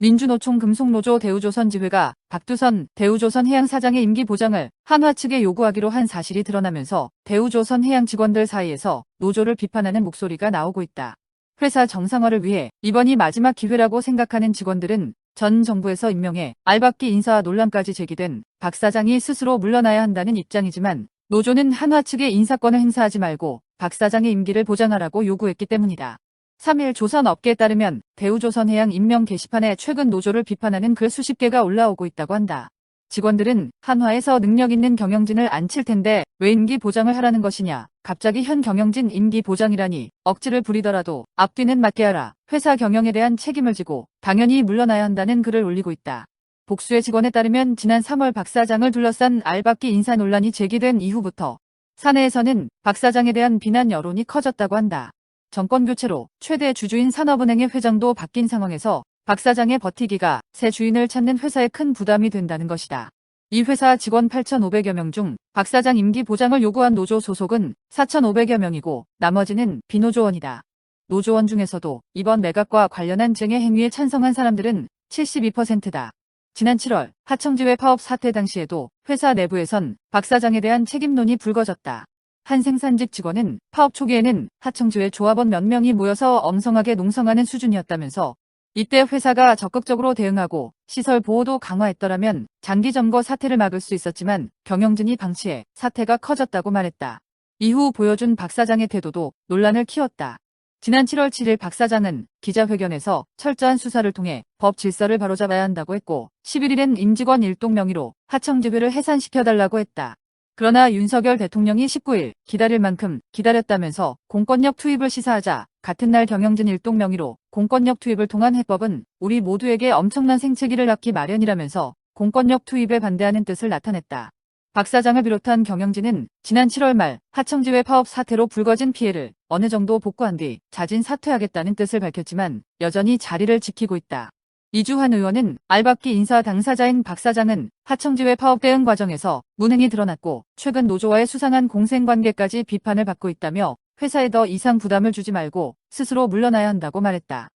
민주노총 금속노조 대우조선지회가 박두선 대우조선해양 사장의 임기 보장을 한화 측에 요구하기로 한 사실이 드러나면서 대우조선 해양 직원들 사이에서 노조를 비판하는 목소리가 나오고 있다. 회사 정상화를 위해 이번이 마지막 기회라고 생각하는 직원들은 전 정부에서 임명해 알박기 인사 논란까지 제기된 박 사장이 스스로 물러나야 한다는 입장이지만 노조는 한화 측의 인사권을 행사하지 말고 박 사장의 임기를 보장하라고 요구했기 때문이다. 3일 조선업계에 따르면 대우조선해양 임명 게시판에 최근 노조를 비판하는 글 수십 개가 올라오고 있다고 한다. 직원들은 한화에서 능력 있는 경영진을 앉힐 텐데 왜 임기 보장을 하라는 것이냐. 갑자기 현 경영진 임기 보장이라니 억지를 부리더라도 앞뒤는 맞게 하라. 회사 경영에 대한 책임을 지고 당연히 물러나야 한다는 글을 올리고 있다. 복수의 직원에 따르면 지난 3월 박 사장을 둘러싼 알박기 인사 논란이 제기된 이후부터 사내에서는 박 사장에 대한 비난 여론이 커졌다고 한다. 정권 교체로 최대 주주인 산업은행의 회장도 바뀐 상황에서 박 사장의 버티기가 새 주인을 찾는 회사에 큰 부담이 된다는 것이다. 이 회사 직원 8,500여 명 중 박 사장 임기 보장을 요구한 노조 소속은 4,500여 명이고 나머지는 비노조원이다. 노조원 중에서도 이번 매각과 관련한 쟁의 행위에 찬성한 사람들은 72%다. 지난 7월 하청지회 파업 사태 당시에도 회사 내부에선 박 사장에 대한 책임론이 불거졌다. 한 생산직 직원은 파업 초기에는 하청지회 조합원 몇 명이 모여서 엄성하게 농성하는 수준이었다면서 이때 회사가 적극적으로 대응하고 시설 보호도 강화했더라면 장기 점거 사태를 막을 수 있었지만 경영진이 방치해 사태가 커졌다고 말했다. 이후 보여준 박 사장의 태도도 논란을 키웠다. 지난 7월 7일 박 사장은 기자회견에서 철저한 수사를 통해 법 질서를 바로잡아야 한다고 했고 11일엔 임직원 일동 명의로 하청지회를 해산시켜달라고 했다. 그러나 윤석열 대통령이 19일 기다릴 만큼 기다렸다면서 공권력 투입을 시사하자 같은 날 경영진 일동 명의로 공권력 투입을 통한 해법은 우리 모두에게 엄청난 생채기를 낳기 마련이라면서 공권력 투입에 반대하는 뜻을 나타냈다. 박 사장을 비롯한 경영진은 지난 7월 말 하청지회 파업 사태로 불거진 피해를 어느 정도 복구한 뒤 자진 사퇴하겠다는 뜻을 밝혔지만 여전히 자리를 지키고 있다. 이주환 의원은 알박기 인사 당사자인 박 사장은 하청지회 파업 대응 과정에서 무능이 드러났고 최근 노조와의 수상한 공생관계까지 비판을 받고 있다며 회사에 더 이상 부담을 주지 말고 스스로 물러나야 한다고 말했다.